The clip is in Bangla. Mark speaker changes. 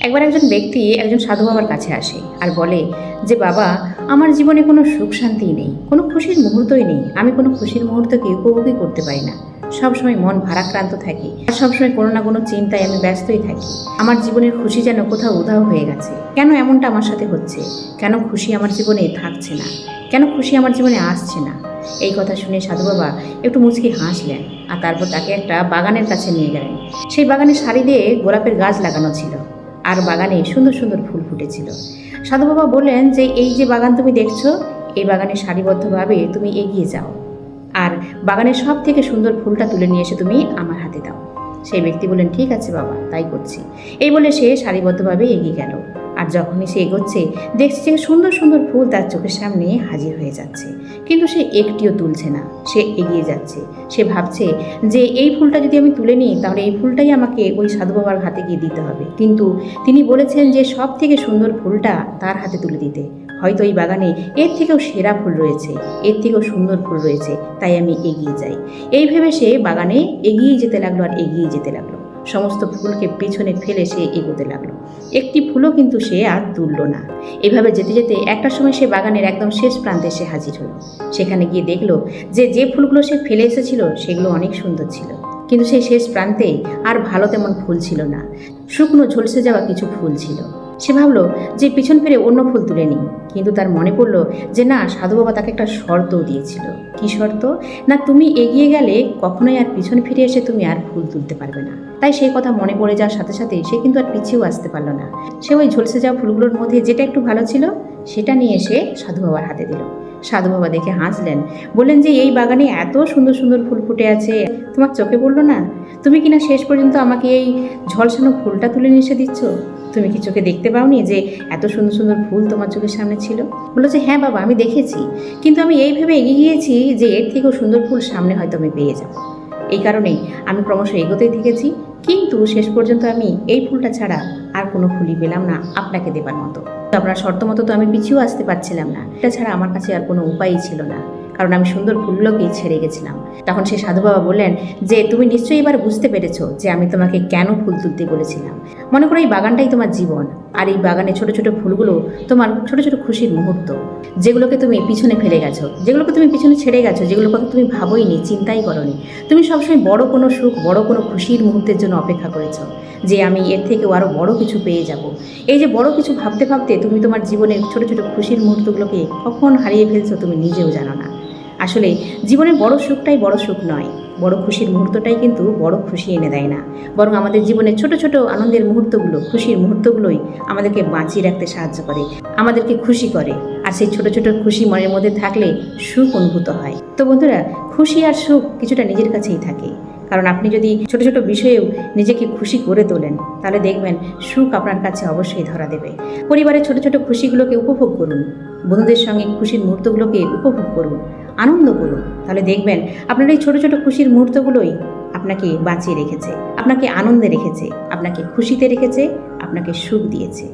Speaker 1: একবার একজন ব্যক্তি একজন সাধু বাবার কাছে আসে আর বলে যে, বাবা, আমার জীবনে কোনো সুখ শান্তিই নেই, কোনো খুশির মুহূর্তই নেই, আমি কোনো খুশির মুহূর্তকে উপভোগই করতে পারি না। সবসময় মন ভারাক্রান্ত থাকি আর সবসময় কোনো না কোনো চিন্তায় আমি ব্যস্তই থাকি। আমার জীবনের খুশি যেন কোথাও উধাও হয়ে গেছে। কেন এমনটা আমার সাথে হচ্ছে? কেন খুশি আমার জীবনে থাকছে না? কেন খুশি আমার জীবনে আসছে না? এই কথা শুনে সাধু বাবা একটু মুচকি হাসলেন আর তারপর তাকে একটা বাগানের কাছে নিয়ে গেলেন। সেই বাগানে সারি দিয়ে গোলাপের গাছ লাগানো ছিল। আর বাগানে সুন্দর সুন্দর ফুল ফুটেছিল। সাধু বাবা বললেন যে, এই যে বাগান তুমি দেখছ, এই বাগানে সারিবদ্ধভাবে তুমি এগিয়ে যাও। আর বাগানের সব থেকে সুন্দর ফুলটা তুলে নিয়ে এসে তুমি আমার হাতে দাও। সেই ব্যক্তি বললেন, ঠিক আছে বাবা, তাই করছি। এই বলে সে সারিবদ্ধভাবে এগিয়ে গেল। আর যখনই সে এগোচ্ছে, দেখছে যে সুন্দর সুন্দর ফুল তার চোখের সামনে হাজির হয়ে যাচ্ছে। কিন্তু সে একটিও তুলছে না। সে এগিয়ে যাচ্ছে। সে ভাবছে যে এই ফুলটা যদি আমি তুলে নিই, তাহলে এই ফুলটাই আমাকে ওই সাধু বাবার হাতে গিয়ে দিতে হবে। কিন্তু তিনি বলেছেন যে সব থেকে সুন্দর ফুলটা তার হাতে তুলে দিতে। হয়তো এই বাগানে এর থেকেও সেরা ফুল রয়েছে। এর থেকেও সুন্দর ফুল রয়েছে। তাই আমি এগিয়ে যাই। এই ভেবে সে বাগানে এগিয়ে যেতে লাগল আর এগিয়ে যেতে লাগল। সমস্ত ফুলকে পেছনে ফেলে সে এগোতে লাগল। একটি ফুলও কিন্তু সে আর তুলল না। এভাবে যেতে যেতে একটা সময় সে বাগানের একদম শেষ প্রান্তে সে হাজির হলো। সেখানে গিয়ে দেখল যে যে ফুলগুলো সে ফেলে এসেছিল, সেগুলো অনেক সুন্দর ছিল। কিন্তু সেই শেষ প্রান্তে আর ভালো তেমন ফুল ছিল না। শুকনো ঝলসে যাওয়া কিছু ফুল ছিল। সে ভাবলো যে পিছন ফিরে অন্য ফুল তুলে নিই। কিন্তু তার মনে পড়ল যে না, সাধু বাবা তাকে একটা শর্ত দিয়েছিল। কি শর্ত? না, তুমি এগিয়ে গেলে কখনোই আর পিছন ফিরে এসে তুমি আর ফুল তুলতে পারবে না। তাই সেই কথা মনে পড়ে যাওয়ার সাথে সাথে সে কিন্তু আর পিছিয়েও আসতে পারল না। সে ওই ঝলসে যাওয়া ফুলগুলোর মধ্যে যেটা একটু ভালো ছিল সেটা নিয়ে এসে সাধু বাবার হাতে দিল। সাধু বাবা দেখে হাসলেন। বললেন যে, এই বাগানে এত সুন্দর সুন্দর ফুল ফুটে আছে। তোমার চোখে পড়ল না? তুমি কিনা শেষ পর্যন্ত আমাকে এই ঝলসানো ফুলটা তুলে নিয়ে এসে দিচ্ছ? তুমি কি চোখে দেখতে পাওনি যে, এত সুন্দর সুন্দর ফুল তোমার চোখের সামনে ছিল? বলল যে হ্যাঁ বাবা, আমি দেখেছি। কিন্তু আমি এই ভেবে এগিয়ে গিয়েছি যে, এর থেকেও সুন্দর ফুল সামনে হয়তো আমি পেয়ে যাব। এই কারণেই আমি ক্রমশ এগোতেই থেকেছি কিন্তু শেষ পর্যন্ত আমি এই ফুলটা ছাড়া আর কোনো ফুলই পেলাম না আপনাকে দেবার মতো। আপনার শর্ত মতো তো আমি পিছিয়েও আসতে পারছিলাম না। এটা ছাড়া আমার কাছে আর কোনো উপায়ই ছিল না। কারণ আমি সুন্দর ফুলগুলোকেই ছেড়ে গেছিলাম। তখন সে সাধু বাবা বললেন, যে, তুমি নিশ্চয়ই এবার বুঝতে পেরেছ যে আমি তোমাকে কেন ফুল তুলতে বলেছিলাম। মনে করো এই বাগানটাই তোমার জীবন, আর এই বাগানে ছোট ছোট ফুলগুলো তোমার ছোট ছোট খুশির মুহূর্ত, যেগুলোকে তুমি পিছনে ফেলে গেছো, যেগুলোকে তুমি পিছনে ছেড়ে গেছো যেগুলো কথা তুমি ভাবোইনি, চিন্তাই করনি। তুমি সবসময় বড় কোনো সুখ, বড় কোনো খুশির মুহূর্তের জন্য অপেক্ষা করেছ, যে আমি এর থেকেও আরও বড় কিছু পেয়ে যাব। এই যে বড় কিছু ভাবতে ভাবতে তুমি তোমার জীবনের ছোট ছোট খুশির মুহূর্তগুলোকে কখন হারিয়ে ফেলছো তুমি নিজেও জানো না। আসলে জীবনের বড় সুখটাই বড় সুখ নয়। বড় খুশির মুহূর্তটাই কিন্তু বড় খুশি এনে দেয় না। বরং আমাদের জীবনের ছোট ছোট আনন্দের মুহূর্তগুলো, খুশির মুহূর্তগুলোই আমাদেরকে বাঁচিয়ে রাখতে সাহায্য করে, আমাদেরকে খুশি করে। আর সেই ছোট ছোট খুশি মনের মধ্যে থাকলে সুখ অনুভূত হয়। তো বন্ধুরা, খুশি আর সুখ কিছুটা নিজের কাছেই থাকে। কারণ আপনি যদি ছোট ছোট বিষয়েও নিজেকে খুশি করে তোলেন, তাহলে দেখবেন সুখ আপনার কাছে অবশ্যই ধরা দেবে। পরিবারের ছোট ছোট খুশিগুলোকে উপভোগ করুন, বন্ধুদের সঙ্গে খুশির মুহূর্তগুলোকে উপভোগ করুন, আনন্দ করুন। তাহলে দেখবেন আপনার এই ছোট ছোট খুশির মুহূর্তগুলোই আপনাকে বাঁচিয়ে রেখেছে, আপনাকে আনন্দে রেখেছে, আপনাকে খুশিতে রেখেছে, আপনাকে সুখ দিয়েছে।